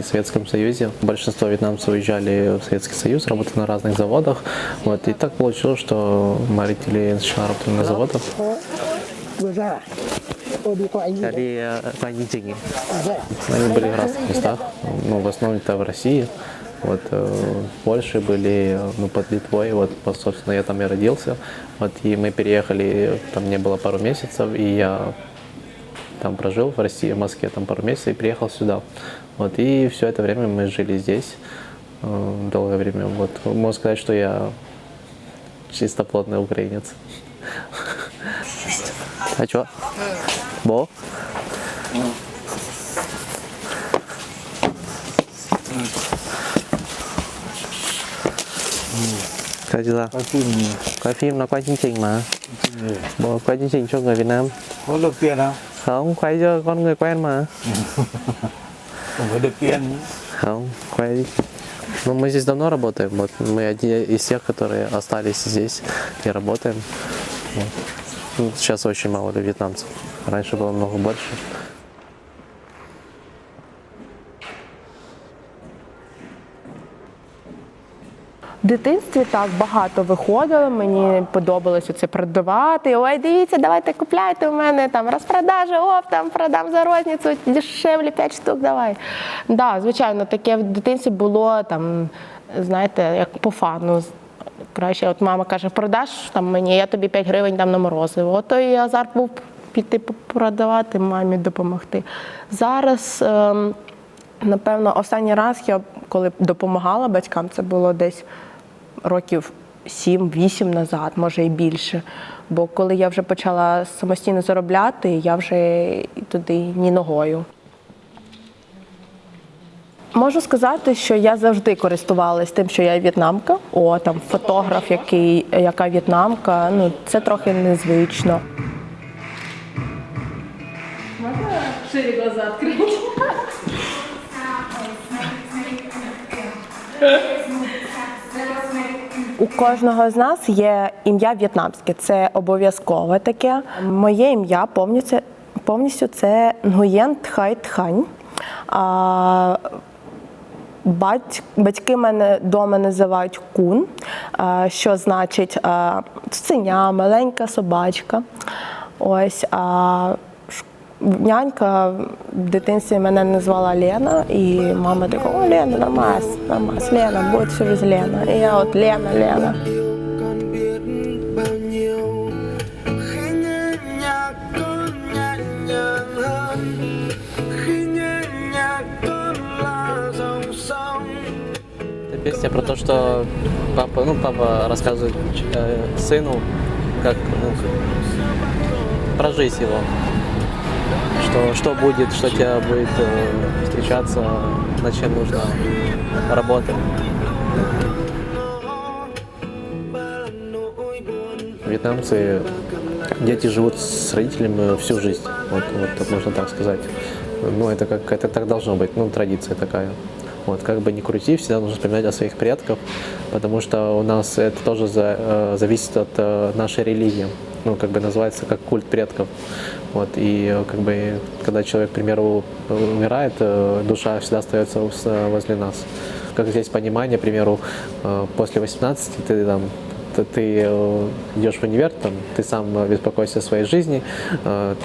в Советском Союзе. Большинство вьетнамцев уезжали в Советский Союз, работали на разных заводах. Вот. И так получилось, что мои родители начали работать на заводах. Они ra Они были в разных местах, ну, в основном это в России. Вот, э, в Польше были, ну, под Литвой, вот, собственно, я там и родился. Вот, и мы переехали, там не было пару месяцев, и я там прожил в России, в Москве там пару месяцев и приехал сюда. Вот, и все это время мы жили здесь, э, долгое время. Вот, можно сказать, что я чистоплотный украинец. А чё? Бо? Sao chưa Coi phim nhiều Coi phim nó quay chương trình mà phim nhiều Bộ quay chương trình cho người Việt Nam có được tiền không Không, quay cho con người quen mà không phải được tiền Không, quay Ну, мы здесь давно работаем. Вот мы одни из тех, которые остались здесь и работаем. Вот. Ну, Сейчас очень мало вьетнамцев. Раньше было много больше. В дитинстві так багато виходило. Мені подобалося це продавати. Ой, дивіться, давайте купляйте у мене там розпродажа, оп, там продам за розницю, дешевле 5 штук. Давай. Да, звичайно, таке в дитинстві було там, знаєте, як по фану. Краще, от мама каже, продаш там мені, я тобі 5 гривень дам на морозиво. Ото і азарт був піти продавати, мамі допомогти. Зараз. ем, Напевно, останній раз я коли допомагала батькам, це було десь років 7-8 назад, може і більше. Бо коли я вже почала самостійно заробляти, я вже туди ні ногою. Можу сказати, що я завжди користувалась тим, що я в'єтнамка. О, там фотограф, який, яка в'єтнамка. Ну, це трохи незвично. Можна Шире глаза открыть. У кожного з нас є ім'я в'єтнамське, це обов'язкове таке. Моє ім'я повністю, повністю це Нгуєн Тхай Тхань. Бать, батьки мене вдома називають кун, що значить цуценя, маленька собачка. Ось нянька в дитинстві мене назвала Лена, і мама така, о, Лена, нормас, нормас, Лена, будь через Лена. І я от Лена, Лена. con biết bao nhiêu khi nghe nhạc con nhẹ nhàng hơn khi nghe nhạc con là dòng sông Это песня про то, что папа, ну, папа рассказывает э, сыну, как ну, про жизнь его. Что, что будет, что тебя будет э, встречаться, над чем нужно работать. Вьетнамцы, дети живут с родителями всю жизнь, вот, вот можно так сказать. Ну, это как это так должно быть, ну, традиция такая. Вот, как бы ни крути, всегда нужно вспоминать о своих предков, потому что у нас это тоже за- э, зависит от э, нашей религии. Ну, как бы называется как культ предков. Вот, и э, как бы, когда человек, к примеру, умирает, э, душа всегда остается с- э, возле нас. Как здесь понимание, к примеру, э, после 18 ты там ты, ты э, идешь в универ, там, ты сам э, беспокоишься о своей жизни,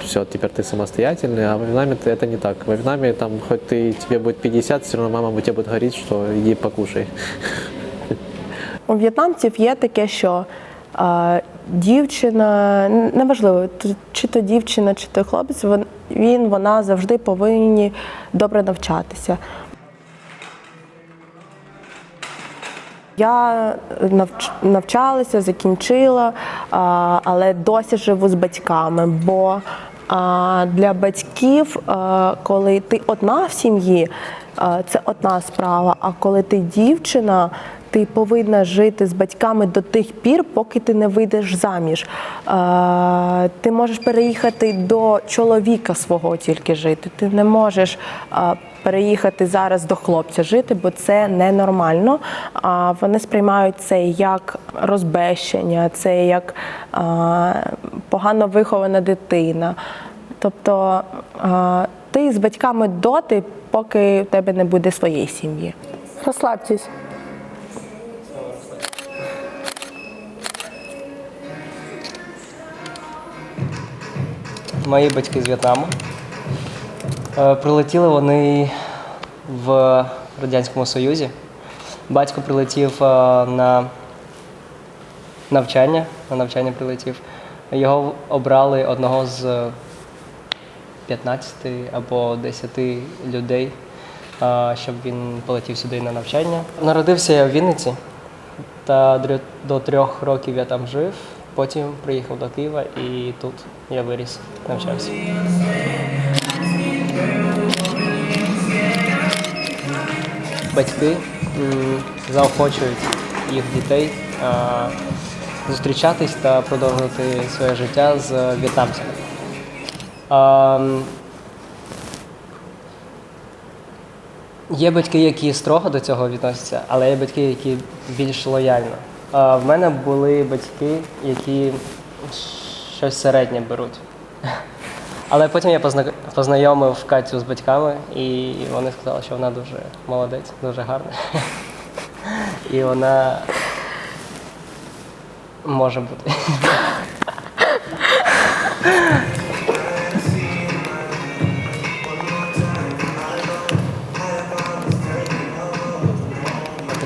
все, теперь ты самостоятельный, а в Вьетнаме это, это не так. В Вьетнаме там хоть ты, тебе будет 50, все равно мама тебе будет говорить, что иди покушай. У в'єтнамців є таке, що е, дівчина, неважливо, чи то дівчина, чи то хлопець, він, вона завжди повинні добре навчатися. Я навч- навчалася, закінчила, але досі живу з батьками, бо для батьків, а, коли ти одна в сім'ї, а, це одна справа. А коли ти дівчина, ти повинна жити з батьками до тих пір, поки ти не вийдеш заміж. Е, Ти можеш переїхати до чоловіка свого тільки жити. Ти не можеш е, переїхати зараз до хлопця жити, бо це ненормально. А Вони сприймають це як розбещення, це як е, погано вихована дитина. Тобто е, ти з батьками доти, поки в тебе не буде своєї сім'ї. Розслабтесь. Мої батьки з В'єтнаму. Е, Прилетіли вони в Радянському Союзі. Батько прилетів е, на навчання. На навчання прилетів. Його обрали одного з 15 або 10 людей, е, щоб він полетів сюди на навчання. Народився я в Вінниці, та до трьох років я там жив. Потім приїхав до Києва і тут я виріс, навчався. Батьки заохочують їх дітей зустрічатись та продовжувати своє життя з в'єтнамцями. Є батьки, які строго до цього відносяться, але є батьки, які більш лояльно. В мене були батьки, які щось середнє беруть. Але потім я позна- познайомив Катю з батьками, і вони сказали, що вона дуже молодець, дуже гарна. І вона може бути.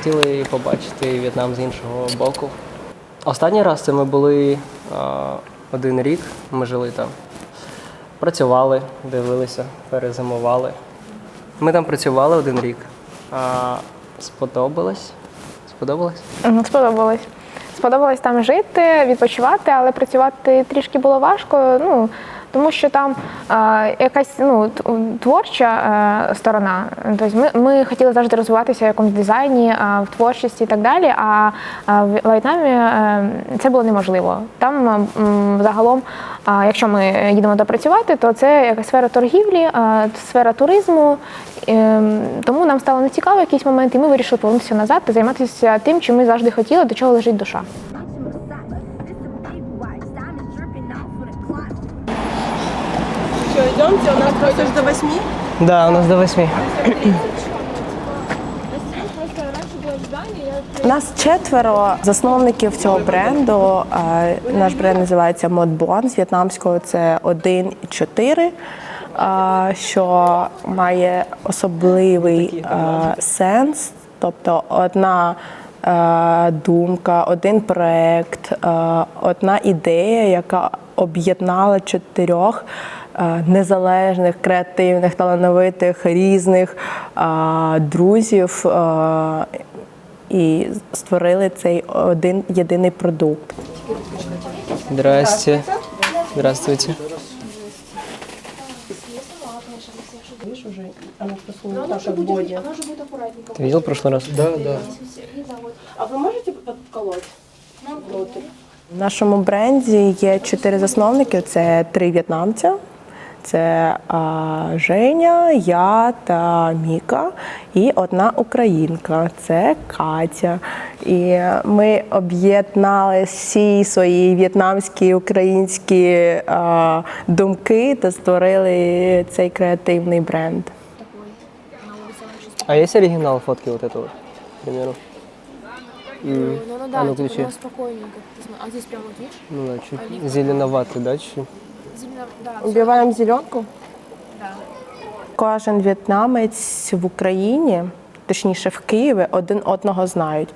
Хотіли побачити В'єтнам з іншого боку. Останній раз це ми були один рік, ми жили там. Працювали, дивилися, перезимували. Ми там працювали один рік. А, сподобалось? Сподобалось? Сподобалось. Сподобалось там жити, відпочивати, але працювати трішки було важко. Ну тому що там е, якась ну творча е, сторона. Тобто ми, ми хотіли завжди розвиватися в якомусь дизайні, е, в творчості і так далі. А е, в В'єтнамі е, це було неможливо. Там м, загалом, е, якщо ми їдемо туди працювати, то це якась сфера торгівлі, е, сфера туризму. Е, Тому нам стало нецікаво якийсь момент, і ми вирішили повернутися назад та займатися тим, чим ми завжди хотіли, до чого лежить душа. Да, у нас до восьми. Нас четверо засновників цього бренду. Наш бренд називається Modbon з в'єтнамського. Це 1 і 4, е, що має особливий е, сенс. Тобто одна е, думка, один проект, е, одна ідея, яка об'єднала чотирьох незалежних, креативних, талановитих, різних е, друзів. е, і створили цей один єдиний продукт. Здрасте. Здравствуйте. Ты видел в прошлый раз? Да, да. В нашому бренді є чотири засновники: це три в'єтнамця. Це а, Женя, я та Міка, і одна українка це Катя. І ми об'єднали всі свої в'єтнамські українські а, думки та створили цей креативний бренд. А есть оригинал фотки вот этого, к примеру? Ну, ну А да, ну, типа, ну, спокойненько. А здесь прям вот видишь? Ну да, чуть зеленоватый, да, чуть? Зелено, да. Убиваємо зеленку. Да. Кожен в'єтнамець в Україні, точніше в Києві, один одного знають.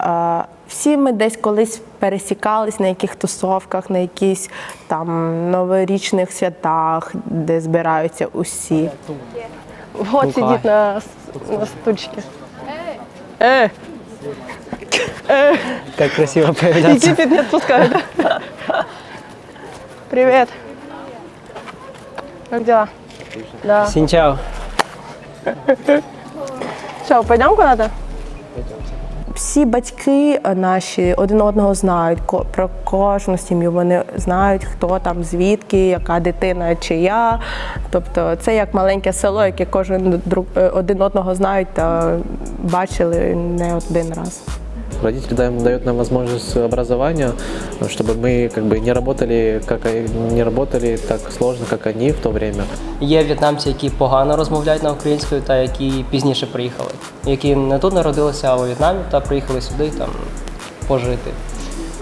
Е, Всі ми десь колись пересікались на яких тусовках, на якісь там новорічних святах, де збираються усі. Вот Ну-ка. сидить на, на стульчике. Э, Как красиво появляться. Иди, не отпускай. да? Привет. Как дела? Да. Синчао. Що, пойдемо куди-то? Всі батьки наші один одного знають ко- про кожну сім'ю. Вони знають, хто там, звідки, яка дитина чия. Тобто це як маленьке село, яке кожен друг е, один одного знають та бачили не один раз. родители даем- дают нам возможность образования, чтобы мы как бы не работали, как и- не работали так сложно, как они в то время. Є в'єтнамці, які погано розмовляють на українською, та які пізніше приїхали, які не тут народилися, а у В'єтнамі та приїхали сюди там пожити.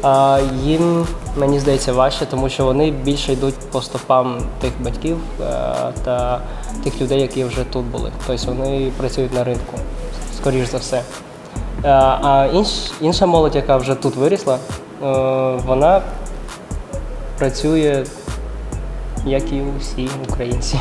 А їм, мені здається, важче, тому що вони більше йдуть по стопам тих батьків е, та тих людей, які вже тут були. Тобто вони працюють на ринку, скоріш за все. Е, А інш, інша молодь, яка вже тут вирісла, е, вона працює, як і усі українці.